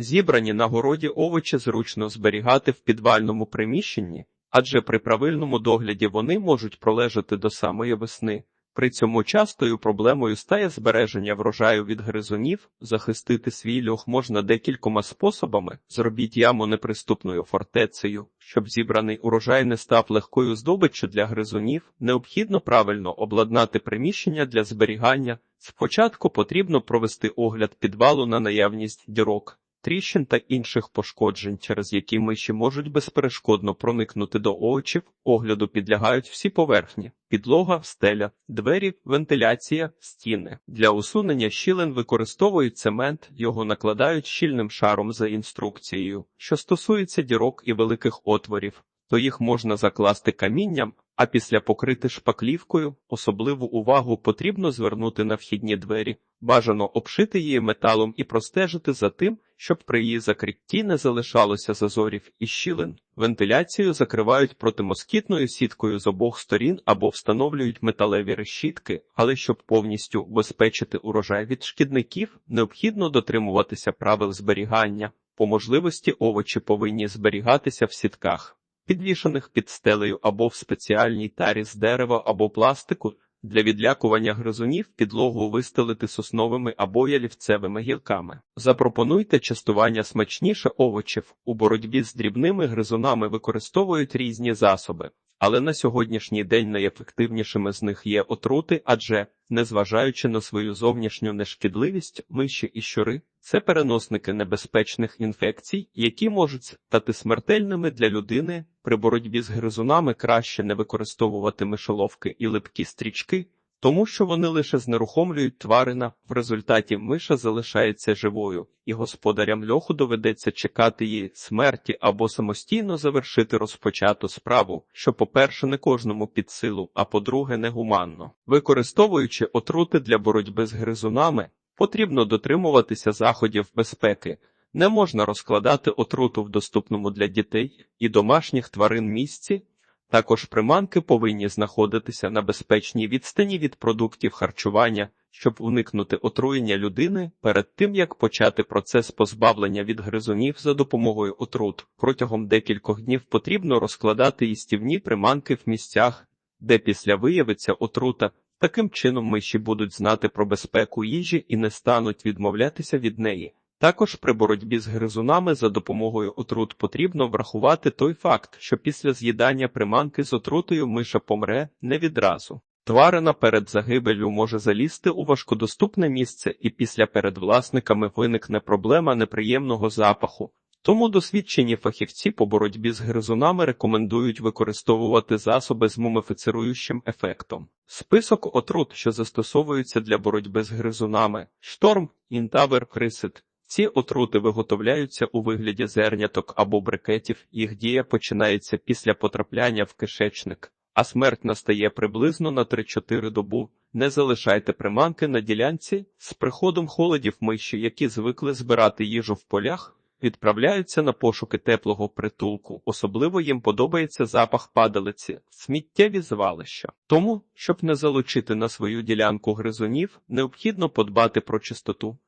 Зібрані на городі овочі зручно зберігати в підвальному приміщенні, адже при правильному догляді вони можуть пролежати до самої весни. При цьому частою проблемою стає збереження врожаю від гризунів. Захистити свій льох можна декількома способами. Зробіть яму неприступною фортецею, щоб зібраний урожай не став легкою здобиччю для гризунів. Необхідно правильно обладнати приміщення для зберігання. Спочатку потрібно провести огляд підвалу на наявність дірок. Тріщин та інших пошкоджень, через які миші можуть безперешкодно проникнути до овочів, огляду підлягають всі поверхні: підлога, стеля, двері, вентиляція, стіни. Для усунення щілин використовують цемент, його накладають щільним шаром за інструкцією. Що стосується дірок і великих отворів, то їх можна закласти камінням, а після покрити шпаклівкою особливу увагу потрібно звернути на вхідні двері, бажано обшити її металом і простежити за тим, щоб при її закритті не залишалося зазорів і щілин. Вентиляцію закривають протимоскітною сіткою з обох сторін або встановлюють металеві решітки, але щоб повністю убезпечити урожай від шкідників, необхідно дотримуватися правил зберігання. По можливості овочі повинні зберігатися в сітках підвішаних під стелею або в спеціальній тарі з дерева або пластику. Для відлякування гризунів підлогу вистелити сосновими або ялівцевими гілками. Запропонуйте частування смачніше овочів. У боротьбі з дрібними гризунами використовують різні засоби, але на сьогоднішній день найефективнішими з них є отрути, адже, незважаючи на свою зовнішню нешкідливість, миші і щури це переносники небезпечних інфекцій, які можуть стати смертельними для людини. При боротьбі з гризунами краще не використовувати мишоловки і липкі стрічки, тому що вони лише знерухомлюють тварина. В результаті миша залишається живою, і господарям льоху доведеться чекати її смерті або самостійно завершити розпочату справу, що, по-перше, не кожному під силу, а по-друге, негуманно. Використовуючи отрути для боротьби з гризунами, потрібно дотримуватися заходів безпеки. Не можна розкладати отруту в доступному для дітей і домашніх тварин місці. Також приманки повинні знаходитися на безпечній відстані від продуктів харчування, щоб уникнути отруєння людини перед тим як почати процес позбавлення від гризунів за допомогою отрут. Протягом декількох днів потрібно розкладати їстівні приманки в місцях, де після виявиться отрута. Таким чином миші будуть знати про безпеку їжі і не стануть відмовлятися від неї. Також при боротьбі з гризунами за допомогою отрут потрібно врахувати той факт, що після з'їдання приманки з отрутою миша помре не відразу. Тварина перед загибелю може залізти у важкодоступне місце, і після перед власниками виникне проблема неприємного запаху. Тому досвідчені фахівці по боротьбі з гризунами рекомендують використовувати засоби з мумифіцируючим ефектом. Список отрут, що застосовуються для боротьби з гризунами: шторм, інтавер, крисит. Ці отрути виготовляються у вигляді зерняток або брикетів, їх дія починається після потрапляння в кишечник, а смерть настає приблизно на 3-4 добу. Не залишайте приманки на ділянці з приходом холодів миші, які звикли збирати їжу в полях. Відправляються на пошуки теплого притулку, особливо їм подобається запах падалиці, сміттєві звалища. Тому, щоб не залучити на свою ділянку гризунів, необхідно подбати про чистоту.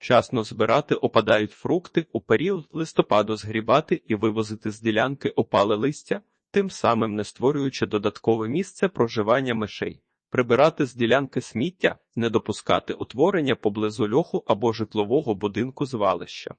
Вчасно збирати опадають фрукти, у період листопаду згрібати і вивозити з ділянки опале листя, тим самим не створюючи додаткове місце проживання мишей. Прибирати з ділянки сміття, не допускати утворення поблизу льоху або житлового будинку звалища.